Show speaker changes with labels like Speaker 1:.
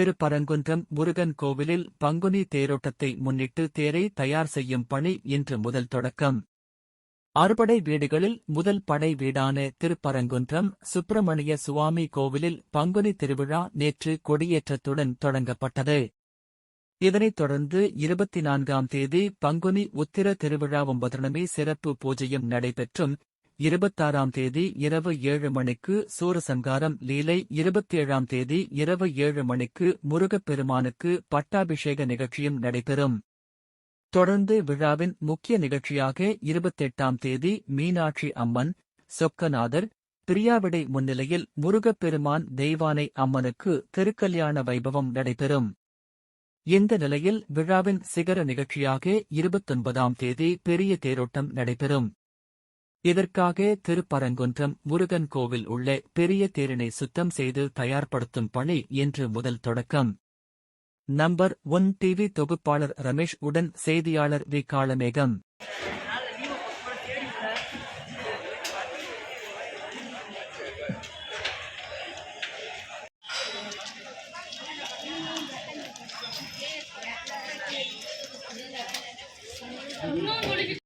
Speaker 1: திருப்பரங்குன்றம் முருகன் கோவிலில் பங்குனி தேரோட்டத்தை முன்னிட்டு தேரை தயார் செய்யும் பணி இன்று முதல் தொடக்கம். அறுபடை வீடுகளில் முதல் படை வீடான திருப்பரங்குன்றம் சுப்பிரமணிய சுவாமி கோவிலில் பங்குனி திருவிழா நேற்று கொடியேற்றத்துடன் தொடங்கப்பட்டது. இதனைத் தொடர்ந்து இருபத்தி நான்காம் தேதி பங்குனி உத்திர திருவிழாவும் ஒன்பதனமே சிறப்பு பூஜையும் நடைபெற்றும். இருபத்தாறாம் தேதி இரவு ஏழு மணிக்கு சூரசங்காரம் லீலை இருபத்தி ஏழாம் தேதி இரவு ஏழு மணிக்கு முருகப்பெருமானுக்கு பட்டாபிஷேக நிகழ்ச்சியும் நடைபெறும். தொடர்ந்து விழாவின் முக்கிய நிகழ்ச்சியாக இருபத்தெட்டாம் தேதி மீனாட்சி அம்மன் சொக்கநாதர் பிரியாவிடை முன்னிலையில் முருகப்பெருமான் தெய்வானை அம்மனுக்கு திருக்கல்யாண வைபவம் நடைபெறும். இந்த நிலையில் விழாவின் சிகர நிகழ்ச்சியாக இருபத்தொன்பதாம் தேதி பெரிய தேரோட்டம் நடைபெறும். இதற்காக திருப்பரங்குன்றம் முருகன் கோவில் உள்ள பெரிய தேரினை சுத்தம் செய்து தயார்படுத்தும் பணி இன்று முதல் தொடக்கம். நம்பர் ஒன் டிவி தொகுப்பாளர் ரமேஷ் உடன் செய்தியாளர் வி. காளமேகம். இன்னும்